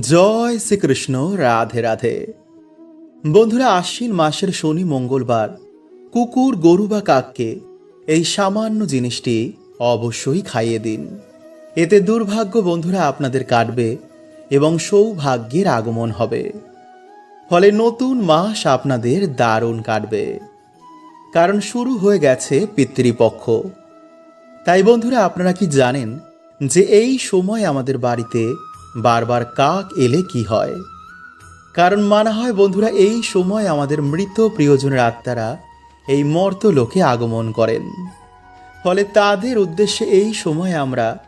জয় শ্রীকৃষ্ণ, রাধে রাধে। বন্ধুরা, আশ্বিন মাসের শনি মঙ্গলবার। কুকুর, গরু বা কাককে এই সামান্য জিনিসটি অবশ্যই খাইয়ে দিন। এতে দুর্ভাগ্য বন্ধুরা আপনাদের কাটবে এবং সৌভাগ্যের আগমন হবে। ফলে নতুন মাস আপনাদের দারুণ কাটবে। কারণ শুরু হয়ে গেছে পিতৃপক্ষ। তাই বন্ধুরা, আপনারা কি জানেন যে এই সময় আমাদের বাড়িতে বারবার কাক এলে কি হয়? কারণ মানা হয়, বন্ধুরা, এই সময় আমাদের মৃত প্রিয়জনের আত্মারা এই মর্ত লোকে আগমন করেন। ফলে তাদের উদ্দেশ্যে এই সময় আমরা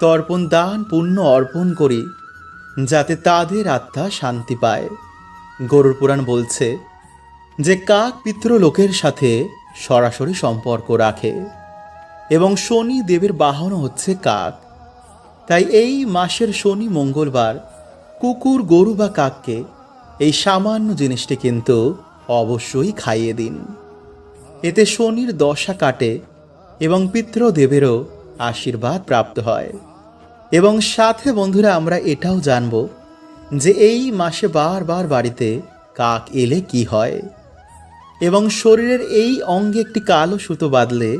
তর্পণ, দান, পুণ্য অর্পণ করি, যাতে তাদের আত্মা শান্তি পায়। গরুর পুরাণ বলছে যে, কাক পিতৃ লোকের সাথে সরাসরি সম্পর্ক রাখে এবং শনি দেবের বাহনও হচ্ছে কাক। তাই এই মাসের শনি মঙ্গলবার কুকুর, গরু বা কাককে এই সামান্য জিনিসটি কিন্তু অবশ্যই খাইয়ে দিন। এতে শনির দশা কাটে এবং পিতৃদেবেরও আশীর্বাদ প্রাপ্ত হয়। এবং সাথে বন্ধুরা, আমরা এটাও জানব যে এই মাসে বারবার বাড়িতে কাক এলে কি হয় এবং শরীরের এই অঙ্গে একটি কালো সুতো বাঁধলে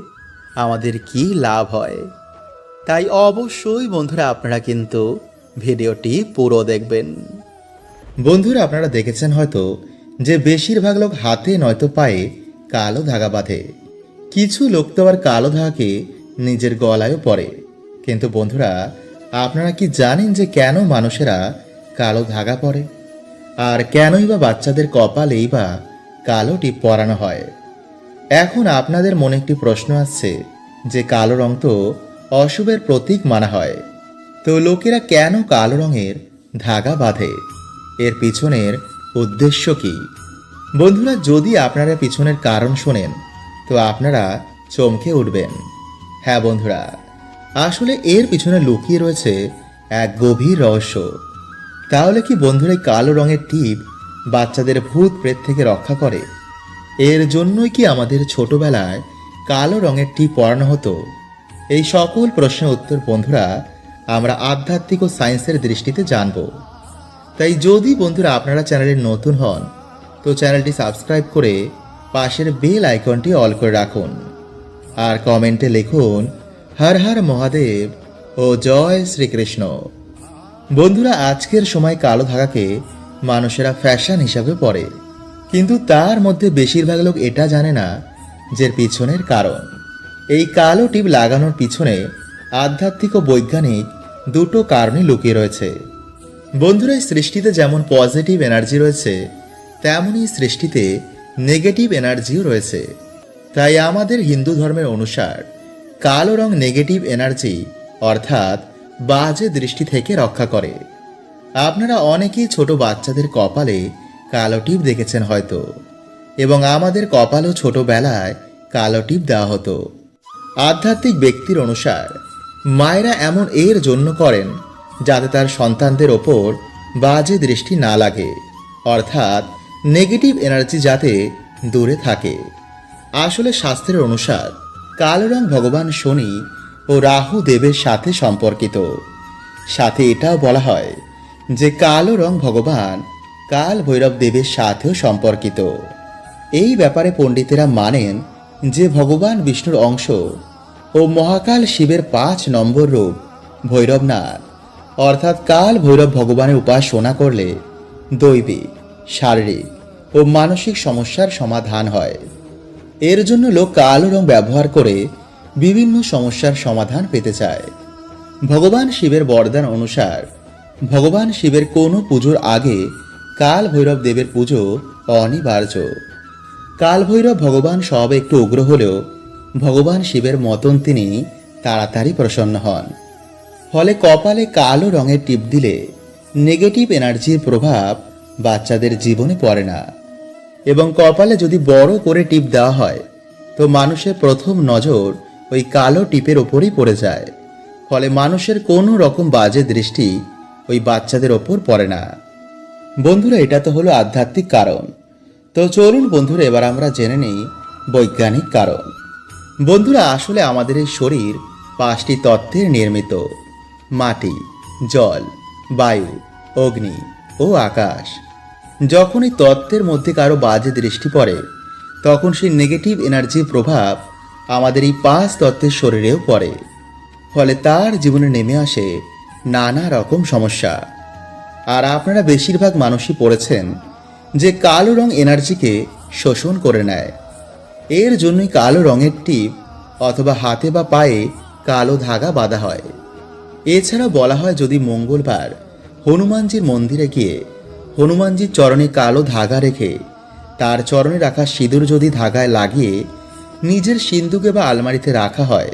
আমাদের কি লাভ হয়। তাই অবশ্যই বন্ধুরা আপনারা কিন্তু ভিডিওটি পুরো দেখবেন। বন্ধুরা আপনারা দেখেছেন হয়তো যে বেশিরভাগ লোক হাতে নয়তো পায়ে কালো ধাগা বাঁধে। কিছু লোক তো আবার কালো ধাগাকে নিজের গলায়ও পরে। কিন্তু বন্ধুরা, আপনারা কি জানেন যে কেন মানুষেরা কালো ধাগা পরে? আর কেনই বা বাচ্চাদের কপালেই বা কালোটি পরানো হয়? এখন আপনাদের মনে একটি প্রশ্ন আসছে যে কালো রং তো অশুভের প্রতীক মানা হয়। তো লোকেরা কেন কালো রঙের ধাগা বাঁধে? এর পিছনের উদ্দেশ্য কি? বন্ধুরা, যদি আপনারা পিছনের কারণ শোনেন, তো আপনারা চমকে উঠবেন। হ্যাঁ বন্ধুরা, আসলে এর পিছনে লুকিয়ে রয়েছে এক গভীর রহস্য। তাহলে কি বন্ধুরা এই কালো রঙের টিপ বাচ্চাদের ভূত প্রেত থেকে রক্ষা করে? এর জন্যই কি আমাদের ছোটবেলায় কালো রঙের টিপ পরানো হতো? এই সকল প্রশ্নের উত্তর বন্ধুরা, আমরা আধ্যাত্মিক ও সায়েন্সের দৃষ্টিতে জানব। তাই যদি বন্ধুরা আপনারা চ্যানেলে নতুন হন, তো চ্যানেলটি সাবস্ক্রাইব করে পাশের বেল আইকনটি অল করে রাখুন। আর কমেন্টে লিখুন, হর হর মহাদেব ও জয় শ্রীকৃষ্ণ। বন্ধুরা, আজকের সময় কালো ধাগাকে মানুষেরা ফ্যাশন হিসাবে পড়ে কিন্তু তার মধ্যে বেশিরভাগ লোক এটা জানে না, যে পিছনের কারণ। এই কালো টিপ লাগানোর পিছনে আধ্যাত্মিক ও বৈজ্ঞানিক দুটো কারণে লুকিয়ে রয়েছে। বন্ধুরা সৃষ্টিতে যেমন পজিটিভ এনার্জি রয়েছে, তেমনই সৃষ্টিতে নেগেটিভ এনার্জিও রয়েছে। তাই আমাদের হিন্দু ধর্মের অনুসার কালো রং নেগেটিভ এনার্জি অর্থাৎ বাজে দৃষ্টি থেকে রক্ষা করে। আপনারা অনেকেই ছোট বাচ্চাদের কপালে কালো টিপ দেখেছেন হয়তো, এবং আমাদের কপালও ছোটবেলায় কালো টিপ দেওয়া হতো। আধ্যাত্মিক ব্যক্তির অনুসার, মায়েরা এমন এর জন্য করেন যাতে তার সন্তানদের ওপর বাজে দৃষ্টি না লাগে, অর্থাৎ নেগেটিভ এনার্জি যাতে দূরে থাকে। আসলে শাস্ত্রের অনুসার, কালো রং ভগবান শনি ও রাহু দেবের সাথে সম্পর্কিত। সাথে এটাও বলা হয় যে কালো রং ভগবান কাল ভৈরব দেবের সাথেও সম্পর্কিত। এই ব্যাপারে পণ্ডিতেরা মানেন যে ভগবান বিষ্ণুর অংশ ও মহাকাল শিবের পাঁচ নম্বর রূপ ভৈরবনাথ অর্থাৎ কাল ভৈরব ভগবানের উপাসনা করলে দৈবিক, শারীরিক ও মানসিক সমস্যার সমাধান হয়। এর জন্য লোক কালো রং ব্যবহার করে বিভিন্ন সমস্যার সমাধান পেতে চায়। ভগবান শিবের বরদান অনুসার, ভগবান শিবের কোনো পুজোর আগে কাল ভৈরব দেবের পুজো অনিবার্য। কাল ভৈরব ভগবান সব একটু উগ্র হলেও ভগবান শিবের মতন তিনি তাড়াতাড়ি প্রসন্ন হন। ফলে কপালে কালো রঙের টিপ দিলে নেগেটিভ এনার্জির প্রভাব বাচ্চাদের জীবনে পড়ে না। এবং কপালে যদি বড় করে টিপ দেওয়া হয়, তো মানুষের প্রথম নজর ওই কালো টিপের ওপরই পড়ে যায়। ফলে মানুষের কোনো রকম বাজে দৃষ্টি ওই বাচ্চাদের ওপর পড়ে না। বন্ধুরা, এটা তো হলো আধ্যাত্মিক কারণ। তো চলুন বন্ধুরা, এবার আমরা জেনে নিই বৈজ্ঞানিক কারণ। বন্ধুরা, আসলে আমাদের এই শরীর পাঁচটি তত্ত্বের নির্মিত। মাটি, জল, বায়ু, অগ্নি ও আকাশ। যখন এই তত্ত্বের মধ্যে কারও বাজে দৃষ্টি পড়ে, তখন সেই নেগেটিভ এনার্জির প্রভাব আমাদের এই পাঁচ তত্ত্বের শরীরেও পড়ে। ফলে তার জীবনে নেমে আসে নানা রকম সমস্যা। আর আপনারা বেশিরভাগ মানুষই পড়েছেন যে কালো রং এনার্জিকে শোষণ করে নেয়। এর জন্যই কালো রঙের টিপ অথবা হাতে বা পায়ে কালো ধাগা বাঁধা হয়। এছাড়া বলা হয় যদি মঙ্গলবার হনুমানজির মন্দিরে গিয়ে হনুমানজির চরণে কালো ধাগা রেখে তার চরণে রাখা সিঁদুর যদি ধাগায় লাগিয়ে নিজের সিন্ধুকে বা আলমারিতে রাখা হয়,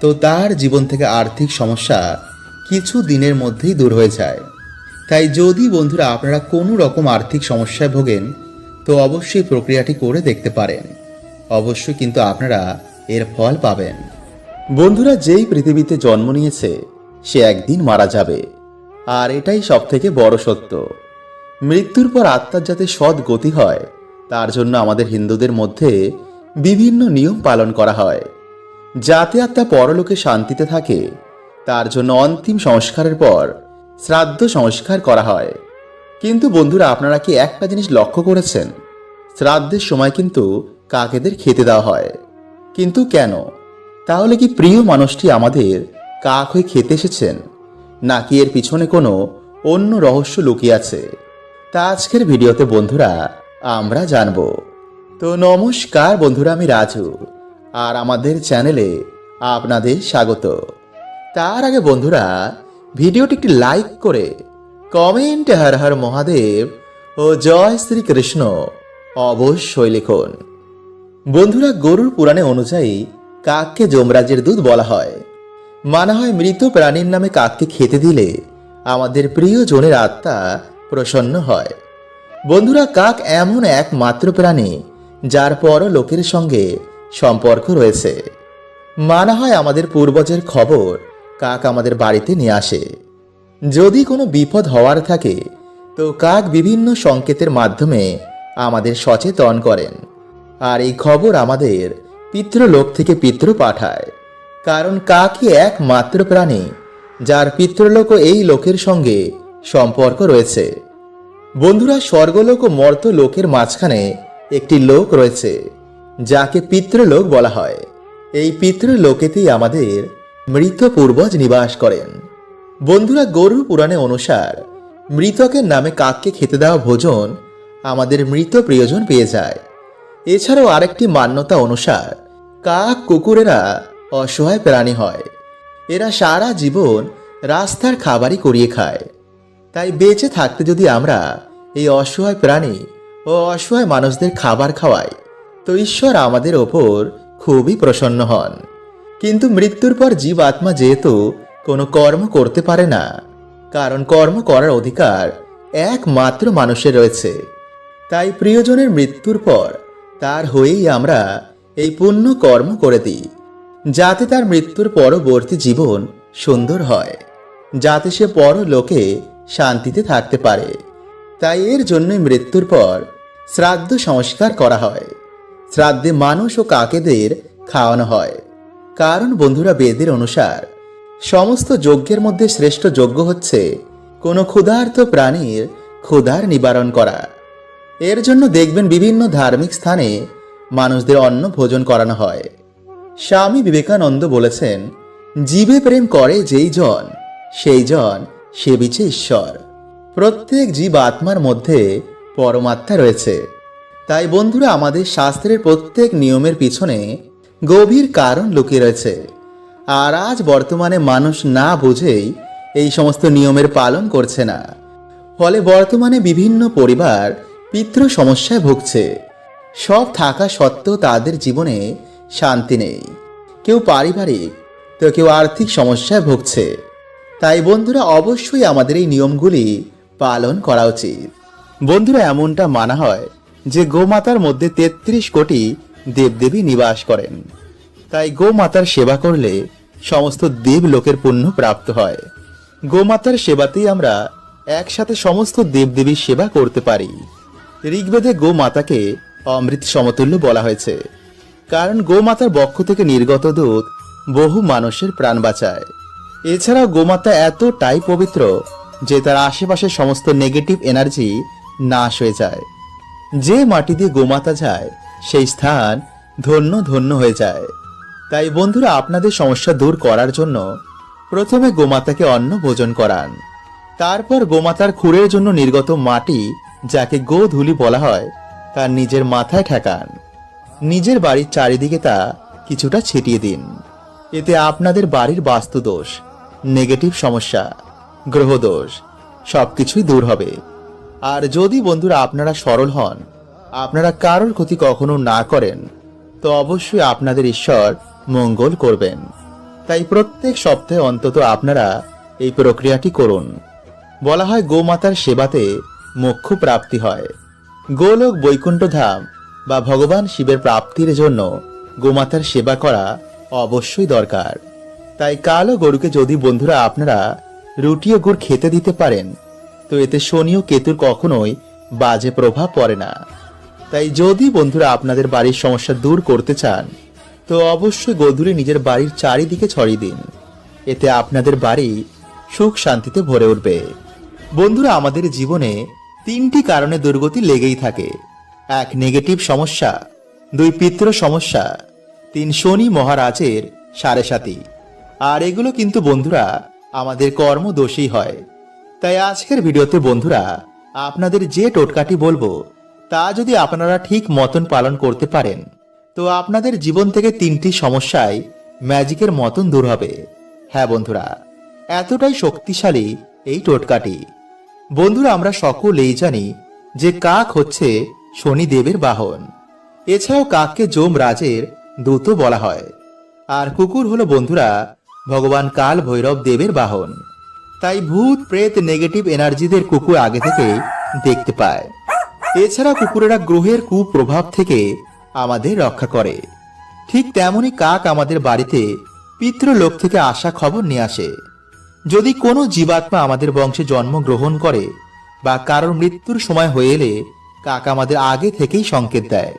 তো তার জীবন থেকে আর্থিক সমস্যা কিছু দিনের মধ্যেই দূর হয়ে যায়। তাই যদি বন্ধুরা আপনারা কোনো রকম আর্থিক সমস্যায় ভোগেন, তো অবশ্যই প্রক্রিয়াটি করে দেখতে পারেন। অবশ্যই কিন্তু আপনারা এর ফল পাবেন। বন্ধুরা, যেই পৃথিবীতে জন্ম নিয়েছে, সে একদিন মারা যাবে। আর এটাই সব থেকে বড় সত্য। মৃত্যুর পর আত্মার যাতে সৎ গতি হয়, তার জন্য আমাদের হিন্দুদের মধ্যে বিভিন্ন নিয়ম পালন করা হয়। যাতে আত্মা পরলোকে শান্তিতে থাকে, তার জন্য অন্তিম সংস্কারের পর শ্রাদ্ধ সংস্কার করা হয়। কিন্তু বন্ধুরা, আপনারা কি একটা জিনিস লক্ষ্য করেছেন? শ্রাদ্ধের সময় কিন্তু কাকেদের খেতে দেওয়া হয়। কিন্তু কেন? তাহলে কি প্রিয় মানুষটি আমাদের কাক হয়ে খেতে এসেছেন? নাকি এর পিছনে কোনো অন্য রহস্য লুকিয়ে আছে? তা আজকের ভিডিওতে বন্ধুরা আমরা জানব। তো নমস্কার বন্ধুরা, আমি রাজু, আর আমাদের চ্যানেলে আপনাদের স্বাগত। তার আগে বন্ধুরা, ভিডিওটি একটি লাইক করে কমেন্ট হর হর মহাদেব ও জয় শ্রীকৃষ্ণ অবশ্যই লিখুন। বন্ধুরা গরুর পুরাণে অনুযায়ী কাককে যমরাজের দুধ বলা হয়। মানা হয় মৃত প্রাণীর নামে কাককে খেতে দিলে আমাদের প্রিয়জনের আত্মা প্রসন্ন হয়। বন্ধুরা, কাক এমন একমাত্র প্রাণী যার পরও লোকের সঙ্গে সম্পর্ক রয়েছে। মানা হয় আমাদের পূর্বজের খবর কাক আমাদের বাড়িতে নিয়ে আসে। যদি কোনো বিপদ হওয়ার থাকে, তো কাক বিভিন্ন সংকেতের মাধ্যমে আমাদের সচেতন করেন। আর এই খবর আমাদের পিতৃলোক থেকে পিতৃ পাঠায়। কারণ কাকই একমাত্র প্রাণী, যার পিতৃলোক এই লোকের সঙ্গে সম্পর্ক রয়েছে। বন্ধুরা, স্বর্গলোক ও মর্ত লোকের মাঝখানে একটি লোক রয়েছে, যাকে পিতৃলোক বলা হয়। এই পিতৃলোকেতেই আমাদের মৃত পূর্বজ নিবাস করেন। বন্ধুরা, গরুর পুরাণে অনুসার মৃতকের নামে কাককে খেতে দেওয়া ভোজন আমাদের মৃত প্রিয়জন পেয়ে যায়। এছাড়াও আরেকটি মান্যতা অনুসার, কাক কুকুরেরা অসহায় প্রাণী হয়। এরা সারা জীবন রাস্তার খাবারই করিয়ে খায়। তাই বেঁচে থাকতে যদি আমরা এই অসহায় প্রাণী ও অসহায় মানুষদের খাবার খাওয়াই, তো ঈশ্বর আমাদের ওপর খুবই প্রসন্ন হন। কিন্তু মৃত্যুর পর জীব আত্মা যেহেতু কোনো কর্ম করতে পারে না, কারণ কর্ম করার অধিকার একমাত্র মানুষের রয়েছে। তাই প্রিয়জনের মৃত্যুর পর তার হয়েই আমরা এই পুণ্য কর্ম করে দিই, যাতে তার মৃত্যুর পরবর্তী জীবন সুন্দর হয়, যাতে সে পরলোকে শান্তিতে থাকতে পারে। তাই এর জন্যই মৃত্যুর পর শ্রাদ্ধ সংস্কার করা হয়। শ্রাদ্ধে মানুষ ও কাকেদের খাওয়ানো হয়। কারণ বন্ধুরা, বেদের অনুসার সমস্ত যজ্ঞের মধ্যে শ্রেষ্ঠ যজ্ঞ হচ্ছে কোনো ক্ষুধার্ত প্রাণীর ক্ষুধার নিবারণ করা। এর জন্য দেখবেন বিভিন্ন ধার্মিক স্থানে মানুষদের অন্ন ভোজন করানো হয়। স্বামী বিবেকানন্দ বলেছেন, জীবে প্রেম করে যেই জন, সেই জন সেবিছে ঈশ্বর। প্রত্যেক জীব আত্মার মধ্যে পরমাত্মা রয়েছে। তাই বন্ধুরা, আমাদের শাস্ত্রের প্রত্যেক নিয়মের পিছনে গভীর কারণ লুকিয়ে রয়েছে। আর আজ বর্তমানে মানুষ না বুঝেই এই সমস্ত নিয়মের পালন করছে না। ফলে বর্তমানে বিভিন্ন পরিবার পিতৃ সমস্যায় ভুগছে। সব থাকা সত্ত্বেও তাদের জীবনে শান্তি নেই। কেউ পারিবারিক, তো কেউ আর্থিক সমস্যায় ভুগছে। তাই বন্ধুরা, অবশ্যই আমাদের এই নিয়মগুলি পালন করা উচিত। বন্ধুরা, এমনটা মানা হয় যে গোমাতার মধ্যে তেত্রিশ কোটি দেবদেবী নিবাস করেন। তাই গোমাতার সেবা করলে সমস্ত দেব লোকের পুণ্য প্রাপ্ত হয়। গোমাতার সেবাতেই আমরা একসাথে সমস্ত দেবদেবীর সেবা করতে পারি। ঋগ্বেদে গোমাতাকে অমৃত সমতুল্য বলা হয়েছে, কারণ গোমাতার বক্ষ থেকে নির্গত দুধ বহু মানুষের প্রাণ বাঁচায়। এছাড়াও গোমাতা এতটাই পবিত্র যে তার আশেপাশের সমস্ত নেগেটিভ এনার্জি নাশ হয়ে যায়। যে মাটি দিয়ে গোমাতা যায়, সেই স্থান ধন্য ধন্য হয়ে যায়। তাই বন্ধুরা, আপনাদের সমস্যা দূর করার জন্য প্রথমে গোমাতাকে অন্ন ভোজন করান। তারপর গোমাতার খুরের জন্য নির্গত মাটি যাকে গোধূলি বলা হয়, তার নিজের মাথায় ঠেকান। নিজের বাড়ির চারিদিকে তা কিছুটা ছিটিয়ে দিন। এতে আপনাদের বাড়ির বাস্তুদোষ নেগেটিভ সমস্যা, গ্রহদোষ সব কিছুই দূর হবে। আর যদি বন্ধুরা আপনারা সরল হন, আপনারা কারোর ক্ষতি কখনো না করেন, তো অবশ্যই আপনাদের ঈশ্বর মঙ্গল করবেন। তাই প্রত্যেক সপ্তাহে অন্তত আপনারা এই প্রক্রিয়াটি করুন। বলা হয় গোমাতার সেবাতে মোক্ষ প্রাপ্তি হয়। গোলোক বৈকুণ্ঠ ধাম বা ভগবান শিবের প্রাপ্তির জন্য গোমাতার সেবা করা অবশ্যই দরকার। তাই কালো গরুকে যদি বন্ধুরা আপনারা রুটি ও গুড় খেতে দিতে পারেন, তো এতে শনি ও কেতুর কখনোই বাজে প্রভাব পড়ে না। তাই যদি বন্ধুরা আপনাদের বাড়ির সমস্যা দূর করতে চান, তো অবশ্যই গোধূলি নিজের বাড়ির চারিদিকে ছড়িয়ে দিন। এতে আপনাদের বাড়ি সুখ শান্তিতে ভরে উঠবে। বন্ধুরা, আমাদের জীবনে তিনটি কারণে দুর্গতি লেগেই থাকে। এক নেগেটিভ সমস্যা। দুই, পিত্র সমস্যা। তিন, শনি মহারাজের সাড়ে সাতি। আর এগুলো কিন্তু বন্ধুরা, আমাদের কর্ম দোষী হয়। তাই আজকের ভিডিওতে বন্ধুরা, আপনাদের যে টোটকাটি বলব, তা যদি আপনারা ঠিক মতন পালন করতে পারেন, তো আপনাদের জীবন থেকে তিনটি সমস্যায় ম্যাজিকের মতন দূর হবে। হ্যাঁ বন্ধুরা, এতটাই শক্তিশালী এই টোটকাটি। বন্ধুরা, আমরা সকলেই জানি যে কাক হচ্ছে শনিদেবের বাহন। এছাড়াও কাককে যম রাজের দূত বলা হয়। আর কুকুর হলো বন্ধুরা, ভগবান কাল ভৈরব দেবের বাহন। তাই ভূত, প্রেত, নেগেটিভ এনার্জিদের কুকুর আগে থেকে দেখতে পায়। এছাড়া কুকুরেরা গ্রহের কুপ্রভাব থেকে আমাদের রক্ষা করে। ঠিক তেমনই কাক আমাদের বাড়িতে পিতৃলোক থেকে আসা খবর নিয়ে আসে। যদি কোনো জীবাত্মা আমাদের বংশে জন্মগ্রহণ করে বা কারোর মৃত্যুর সময় হয়ে এলে কাক আমাদের আগে থেকেই সংকেত দেয়।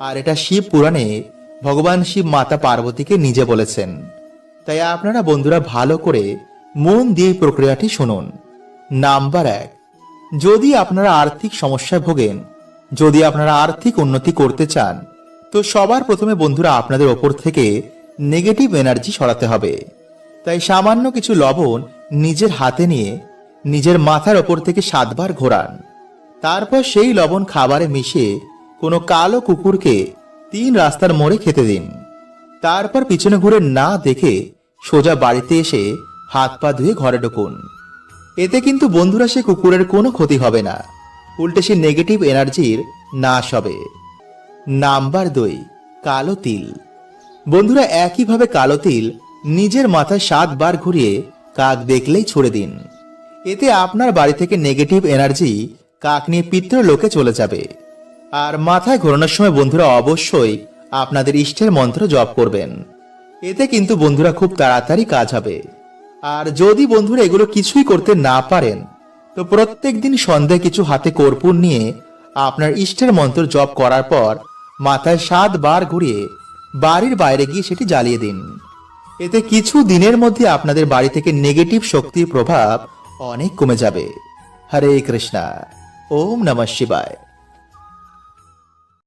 আর এটা শিব পুরাণে ভগবান শিব মাতা পার্বতীকে নিজে বলেছেন। তাই আপনারা বন্ধুরা ভালো করে মন দিয়ে প্রক্রিয়াটি শুনুন। নাম্বার এক, যদি আপনারা আর্থিক সমস্যায় ভোগেন, যদি আপনারা আর্থিক উন্নতি করতে চান, তো সবার প্রথমে বন্ধুরা আপনাদের ওপর থেকে নেগেটিভ এনার্জি সরাতে হবে। তাই সামান্য কিছু লবণ নিজের হাতে নিয়ে নিজের মাথার ওপর থেকে সাতবার ঘোরান। তারপর সেই লবণ খাবারে মিশিয়ে কোনো কালো কুকুরকে তিন রাস্তার মোড়ে খেতে দিন। তারপর পিছনে ঘুরে না দেখে সোজা বাড়িতে এসে হাত পা ধুয়ে ঘরে ঢুকুন। এতে কিন্তু বন্ধুরা সে কুকুরের কোনো ক্ষতি হবে না। উল্টে সে নেগেটিভ এনার্জির নাশ হবে। নাম্বার দুই, কালো তিল। বন্ধুরা, একইভাবে কালো তিল নিজের মাথায় সাতবার ঘুরিয়ে কাক দেখলেই ছুড়ে দিন। এতে আপনার বাড়ি থেকে নেগেটিভ এনার্জি কাক নিয়ে পিতৃলোকে চলে যাবে। আর মাথায় ঘোরানোর সময় বন্ধুরা অবশ্যই আপনাদের ইষ্টের মন্ত্র জপ করবেন। এতে কিন্তু বন্ধুরা খুব তাড়াতাড়ি কাজ হবে। আর যদি বন্ধুরা এগুলো কিছুই করতে না পারেন, তো প্রত্যেক দিন সন্ধ্যায় কিছু হাতে কর্পূর নিয়ে আপনার ইষ্টের মন্ত্র জপ করার পর মাথায় সাতবার ঘুরিয়ে বাড়ির বাইরে গিয়ে সেটি জ্বালিয়ে দিন। এতে কিছু দিনের মধ্যে আপনাদের বাড়ি থেকে নেগেটিভ শক্তির প্রভাব অনেক কমে যাবে। হরে কৃষ্ণা, ওম নমঃ শিবায়।